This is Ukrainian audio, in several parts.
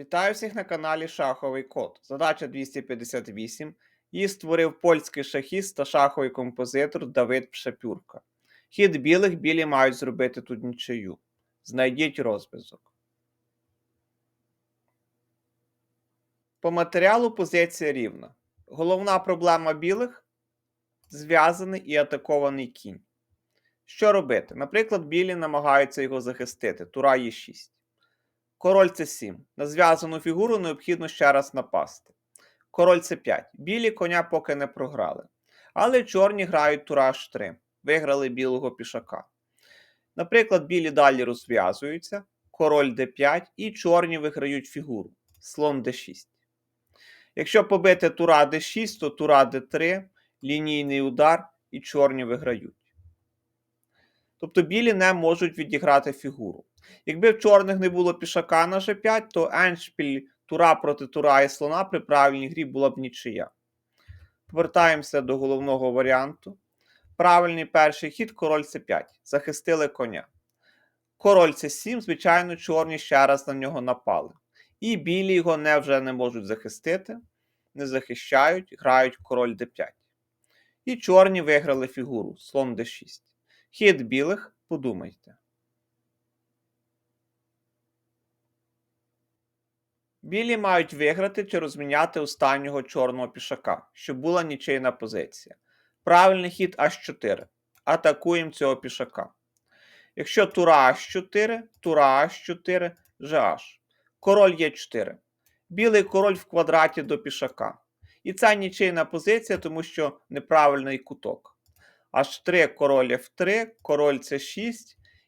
Вітаю всіх на каналі Шаховий Код. Задача 258. Її створив польський шахіст та шаховий композитор Давид Пшепюрка. Хід білих білі мають зробити тут нічию. Знайдіть розв'язок. По матеріалу позиція рівна. Головна проблема білих зв'язаний і атакований кінь. Що робити? Наприклад, білі намагаються його захистити. Тура є 6. Король це 7. На зв'язану фігуру необхідно ще раз напасти. Король це 5. Білі коня поки не програли. Але чорні грають тура H3. Виграли білого пішака. Наприклад, білі далі розв'язуються. Король d5 і чорні виграють фігуру. Слон d6. Якщо побити тура d6, то тура d3, лінійний удар і чорні виграють. Тобто білі не можуть відіграти фігуру. Якби в чорних не було пішака на G5, то еншпіль тура проти тура і слона при правильній грі була б нічия. Повертаємося до головного варіанту. Правильний перший хід король c5. Захистили коня. Король c7, звичайно, чорні ще раз на нього напали. І білі його не вже не можуть захистити, не захищають, грають король d5. І чорні виграли фігуру слон d6. Хід білих, подумайте. Білі мають виграти чи розміняти останнього чорного пішака, щоб була нічийна позиція. Правильний хід H4. Атакуємо цього пішака. Якщо тура H4, тура H4, GH. Король Е4. Білий король в квадраті до пішака. І це нічийна позиція, тому що неправильний куток. H3 король F3, король C6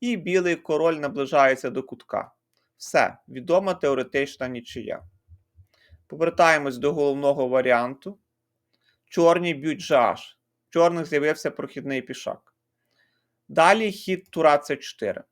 і білий король наближається до кутка. Все, відома теоретична нічия. Повертаємось до головного варіанту. Чорні б'ють GH. В чорних з'явився прохідний пішак. Далі хід тура С4.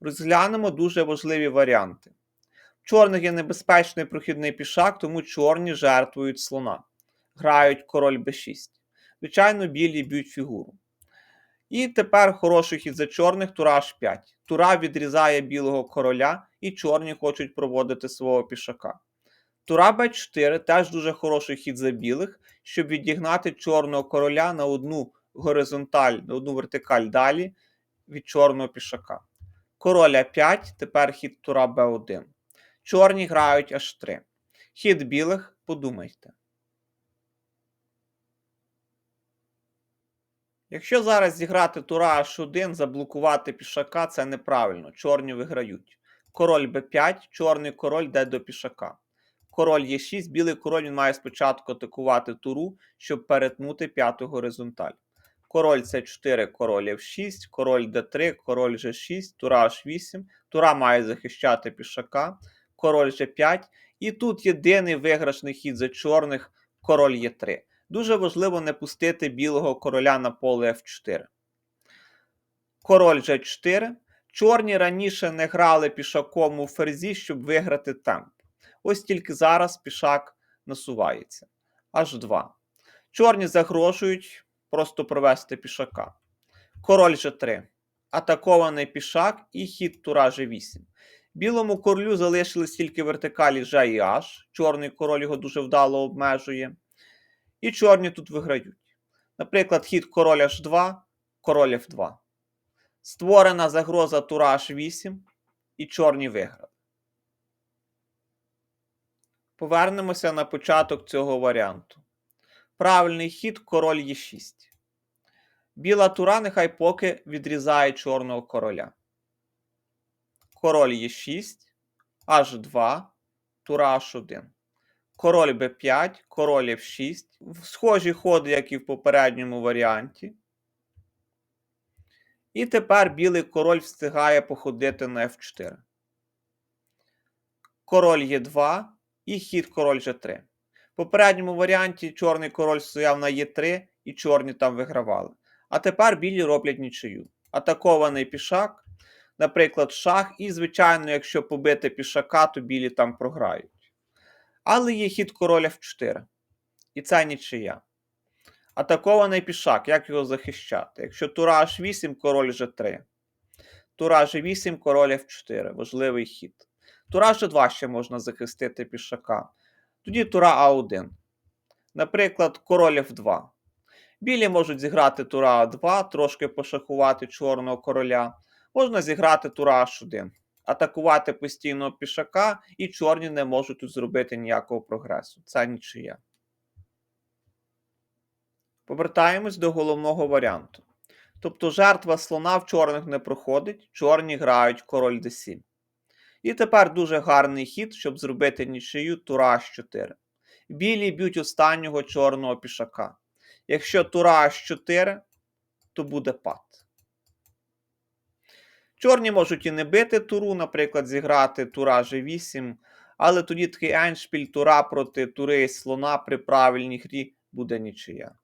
Розглянемо дуже важливі варіанти. В чорних є небезпечний прохідний пішак, тому чорні жертвують слона. Грають король b6. Звичайно, білі б'ють фігуру. І тепер хороший хід за чорних тура H5. Тура відрізає білого короля, і чорні хочуть проводити свого пішака. Тура Б4 теж дуже хороший хід за білих, щоб відігнати чорного короля на одну горизонталь, на одну вертикаль далі від чорного пішака. Король А5, тепер хід тура Б1. Чорні грають H3. Хід білих, подумайте. Якщо зараз зіграти тура H1, заблокувати пішака, це неправильно. Чорні виграють. Король b5, чорний король йде до пішака. Король Е6, білий король він має спочатку атакувати туру, щоб перетнути п'яту горизонталь. Король С4, король F6, король d3, король G6, тура H8. Тура має захищати пішака, король G5. І тут єдиний виграшний хід за чорних король Е3. Дуже важливо не пустити білого короля на поле F4. Король G4. Чорні раніше не грали пішаком у ферзі, щоб виграти темп. Ось тільки зараз пішак насувається. H2. Чорні загрожують просто провести пішака. Король G3. Атакований пішак і хід тура G8. Білому королю залишились тільки вертикалі G і H. Чорний король його дуже вдало обмежує. І чорні тут виграють. Наприклад, хід король H2, король F2. Створена загроза тура H8, і чорні виграли. Повернемося на початок цього варіанту. Правильний хід король Е6. Біла тура нехай поки відрізає чорного короля. Король Е6, H2, тура H1. Король b5, король f6. Схожі ходи, як і в попередньому варіанті. І тепер білий король встигає походити на f4. Король Е2 і хід король G3. В попередньому варіанті чорний король стояв на Е3 і чорні там вигравали. А тепер білі роблять нічию. Атакований пішак, наприклад, шах, і, звичайно, якщо побити пішака, то білі там програють. Але є хід короля F4. І це нічия. Атакований пішак, як його захищати? Якщо тура H8, король G3. Тура G8, король F4. Важливий хід. Тура G2 ще можна захистити пішака. Тоді тура А1. Наприклад, король F2. Білі можуть зіграти тура А2, трошки пошахувати чорного короля. Можна зіграти тура H1, атакувати постійного пішака, і чорні не можуть тут зробити ніякого прогресу. Це нічия. Повертаємось до головного варіанту. Тобто жертва слона в чорних не проходить, чорні грають король d7. І тепер дуже гарний хід, щоб зробити нічию тура H4. Білі б'ють останнього чорного пішака. Якщо тура H4, то буде пад. Чорні можуть і не бити туру, наприклад, зіграти тура G8, але тоді такий еншпіль тура проти тури і слона при правильній грі буде нічия.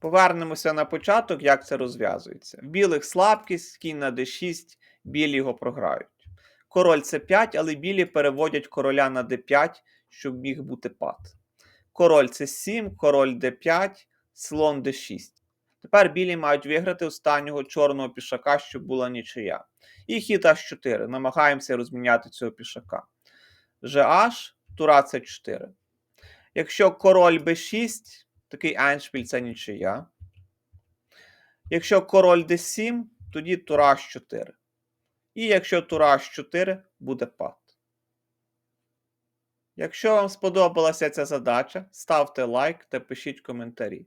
Повернемося на початок, як це розв'язується. В білих слабкість, кінь на d6, білі його програють. Король c5, але білі переводять короля на d5, щоб міг бути пад. Король c7, король d5, слон d6. Тепер білі мають виграти останнього чорного пішака, щоб була нічия. І хід h4. Намагаємося розміняти цього пішака. GH, тура c4. Якщо король b6, такий еншпіль це нічия. Якщо король d7, тоді тура h4. І якщо тура h4, буде пад. Якщо вам сподобалася ця задача, ставте лайк та пишіть коментарі.